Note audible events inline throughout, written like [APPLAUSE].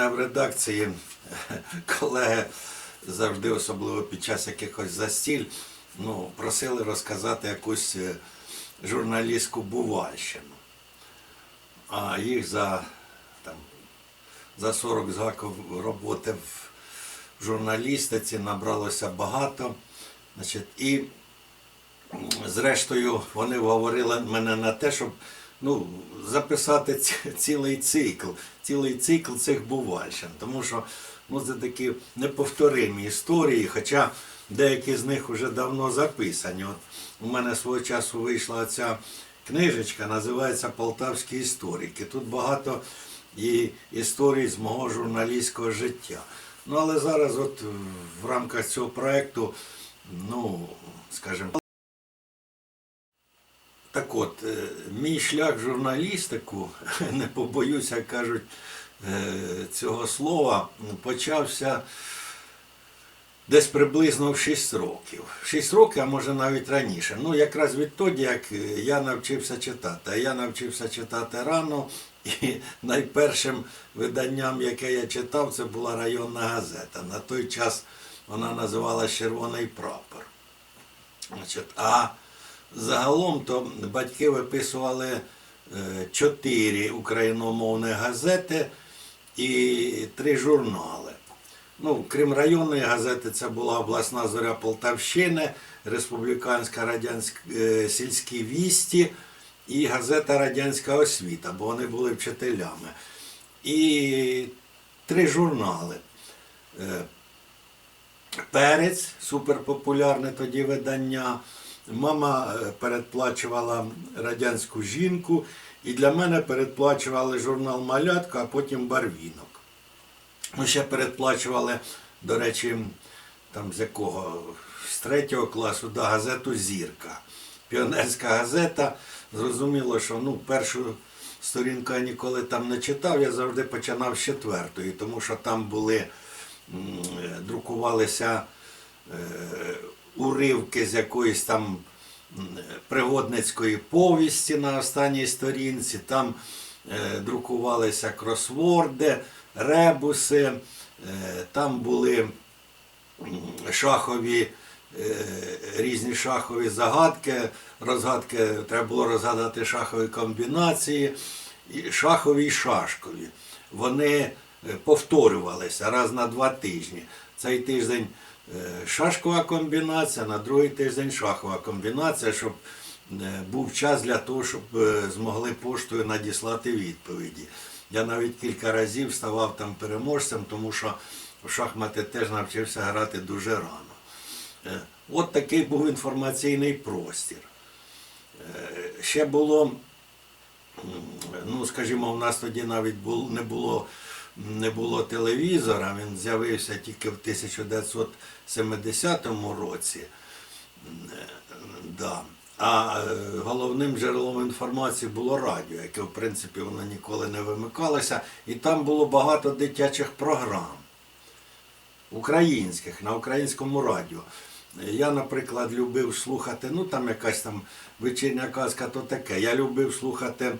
мене в редакції [LAUGHS] колеги завжди, особливо під час якихось застіль, ну, просили розказати якусь е, журналістську бувальщину. А їх за, там, за 40 з гаком роботи в журналістиці набралося багато. Значить, і зрештою вони говорили мене на те, щоб ну, записати ці- цілий цикл, цілий цикл цих бувальщин. Тому що ну, це такі неповторимі історії, хоча деякі з них вже давно записані. От у мене свого часу вийшла ця книжечка, називається Полтавські історики. Тут багато і історій з мого журналістського життя. Ну, але зараз, от в рамках цього проєкту, ну, скажімо, так от, е, мій шлях журналістику, [LAUGHS] не побоюся, як кажуть, е, цього слова, почався десь приблизно в 6 років. В 6 років, а може навіть раніше. Ну, якраз відтоді, як я навчився читати. А я навчився читати рано, і [LAUGHS] найпершим виданням, яке я читав, це була районна газета. На той час вона називалась Червоний прапор. Значить, а загалом то батьки виписували е, чотири україномовні газети і три журнали. Ну, крім районної газети, це була обласна зоря Полтавщини, Республіканська радянська е, сільські вісті і газета Радянська освіта, бо вони були вчителями. І три журнали. Е, Перець, суперпопулярне тоді видання. Мама е, передплачувала радянську жінку, і для мене передплачували журнал Малятка, а потім Барвінок. Ну, ще передплачували, до речі, там з якого? З третього класу, да, газету Зірка. Піонерська газета. Зрозуміло, що ну, першу сторінку я ніколи там не читав, я завжди починав з четвертої, тому що там були, е, друкувалися е, уривки з якоїсь там пригодницької повісті на останній сторінці, там е, друкувалися кросворди, ребуси, е, там були шахові. е, Різні шахові загадки, розгадки, треба було розгадати шахові комбінації, шахові і шашкові. Вони повторювалися раз на два тижні. Цей тиждень шашкова комбінація, на другий тиждень шахова комбінація, щоб е, був час для того, щоб е, змогли поштою надіслати відповіді. Я навіть кілька разів ставав там переможцем, тому що в шахмати теж навчився грати дуже рано. Е, От такий був інформаційний простір. Е, Ще було, ну скажімо, у нас тоді навіть бул- не було, не було телевізора, він з'явився тільки в 1970 році. Да. А е, головним джерелом інформації було радіо, яке, в принципі, воно ніколи не вимикалося, і там було багато дитячих програм українських на українському радіо. Я, наприклад, любив слухати, ну там якась там вечірня казка, то таке. Я любив слухати,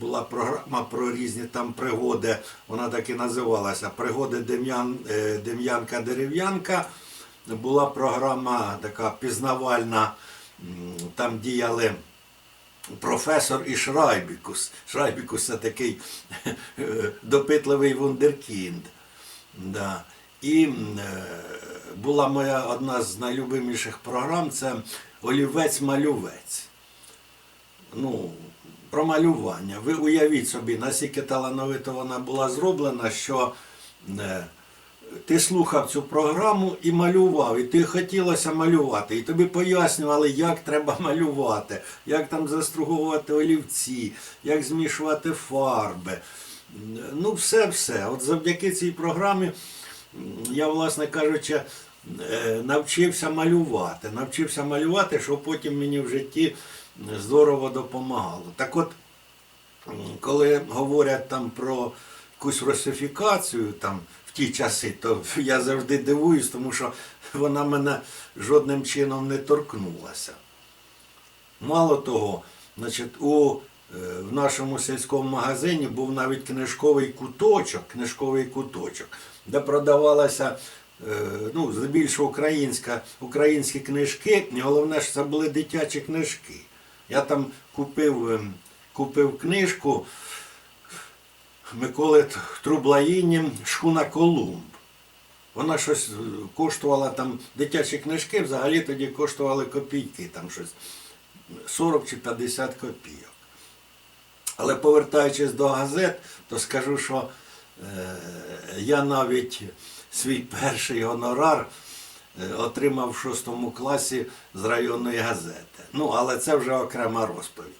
була програма про різні там пригоди, вона так і називалася Пригоди Дем'ян, е, Дем'янка Дерев'янка. Була програма така пізнавальна, там діяли професор і Шрайбікус. Шрайбікус це такий е, допитливий вундеркінд. Да. І е, була моя одна з найлюбиміших програм це Олівець-малювець. Ну, про малювання. Ви уявіть собі, наскільки талановито вона була зроблена, що е, ти слухав цю програму і малював, і ти хотілося малювати, і тобі пояснювали, як треба малювати, як там застругувати олівці, як змішувати фарби. Ну, все-все. От завдяки цій програмі я, власне кажучи, е, навчився малювати. Навчився малювати, що потім мені в житті здорово допомагало. Так от, коли говорять там про якусь русифікацію там, в ті часи, то [LAUGHS] я завжди дивуюсь, тому що вона мене жодним чином не торкнулася. Мало того, значить, у Е, В нашому сільському магазині був навіть книжковий куточок, книжковий куточок, де продавалася е, ну, здебільшого українська, українські книжки, головне, що це були дитячі книжки. Я там купив, ем, купив книжку Миколи Трублаїні Шхуна Колумб. Вона щось е, коштувала там, дитячі книжки взагалі тоді коштували копійки, там щось 40 чи 50 копійок. Але повертаючись до газет, то скажу, що е, я навіть свій перший гонорар отримав в шостому класі з районної газети. Ну, але це вже окрема розповідь.